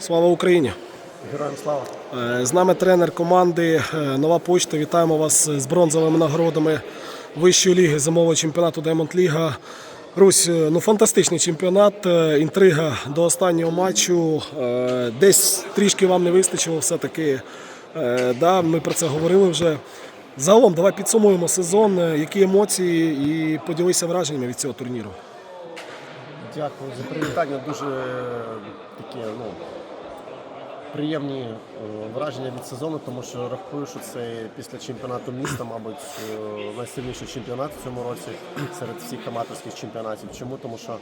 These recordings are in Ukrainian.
Слава Україні! Героям слава! Е, З нами тренер команди е, Нова Почта. Вітаємо вас з бронзовими нагородами вищої ліги зимового чемпіонату Diamond Ліга. Русь, е, ну фантастичний чемпіонат, інтрига до останнього матчу. Десь трішки вам не вистачило, все-таки. Да, ми про це говорили вже. Загалом, давай підсумуємо сезон. Які емоції і поділися враженнями від цього турніру. Дякую за привітання. Дуже е, такі ну, приємні е, враження від сезону, тому що рахую, що це після чемпіонату міста, мабуть, е, найсильніший чемпіонат в цьому році серед всіх аматорських чемпіонатів. Чому? Тому що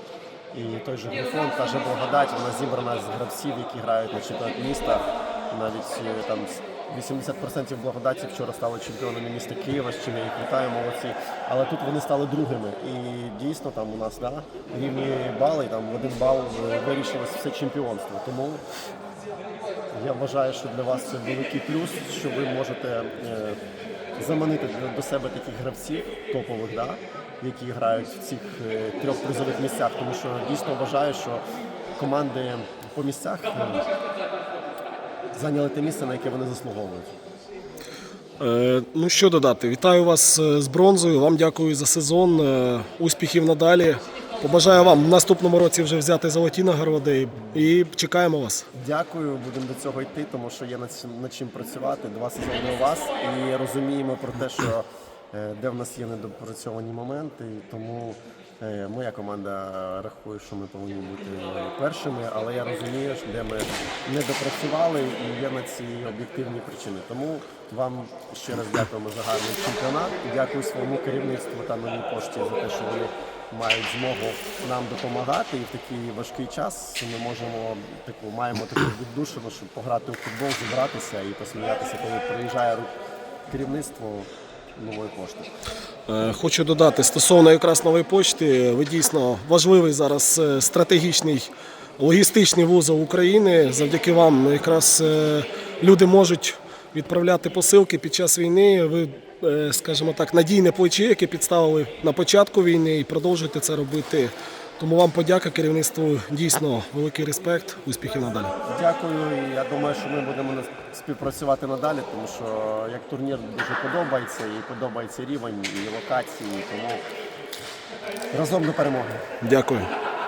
і той же Грифон, та же благодать, вона зібрана з гравців, які грають на чемпіонат міста. Навіть е, там 80% благодаті вчора стали чемпіонами міста Києва, з чим я їх вітаю, молодці. Але тут вони стали другими. І дійсно там у нас да, рівні бали, там в один бал вирішилось все чемпіонство. Тому я вважаю, що для вас це великий плюс, що ви можете е, заманити до- себе таких гравців топових, да, які грають в цих е, трьох призових місцях. Тому що дійсно вважаю, що команди по місцях е, зайняли те місце, на яке вони заслуговують. Е, Ну що додати? Вітаю вас з бронзою. Вам дякую за сезон. Успіхів надалі. Побажаю вам в наступному році вже взяти золоті нагороди і чекаємо вас. Дякую, будемо до цього йти, тому що є над чим, працювати. Два сезони у вас і розуміємо про те, що е, де в нас є недопрацьовані моменти. Тому е, моя команда рахує, що ми повинні бути першими, але я розумію, що де ми не допрацювали і є на ці об'єктивні причини. Тому вам ще раз дякуємо за гарний чемпіонат дякую своєму керівництву та новій пошті за те, що вони мають змогу нам допомагати, і в такий важкий час ми можемо таку маємо таку віддушину, щоб пограти у футбол, зібратися і посміятися, коли приїжджає керівництво нової пошти. Е, Хочу додати стосовно якраз нової почти. Ви дійсно важливий зараз е, стратегічний логістичний вузол України. Завдяки вам якраз е, люди можуть відправляти посилки під час війни. Ви, скажімо так, надійне плече, яке підставили на початку війни, і продовжуєте це робити. Тому вам подяка керівництву. Дійсно великий респект. Успіхів надалі. Дякую. і Я думаю, що ми будемо співпрацювати надалі, тому що як турнір дуже подобається, і подобається рівень, і локації, тому разом до перемоги. Дякую.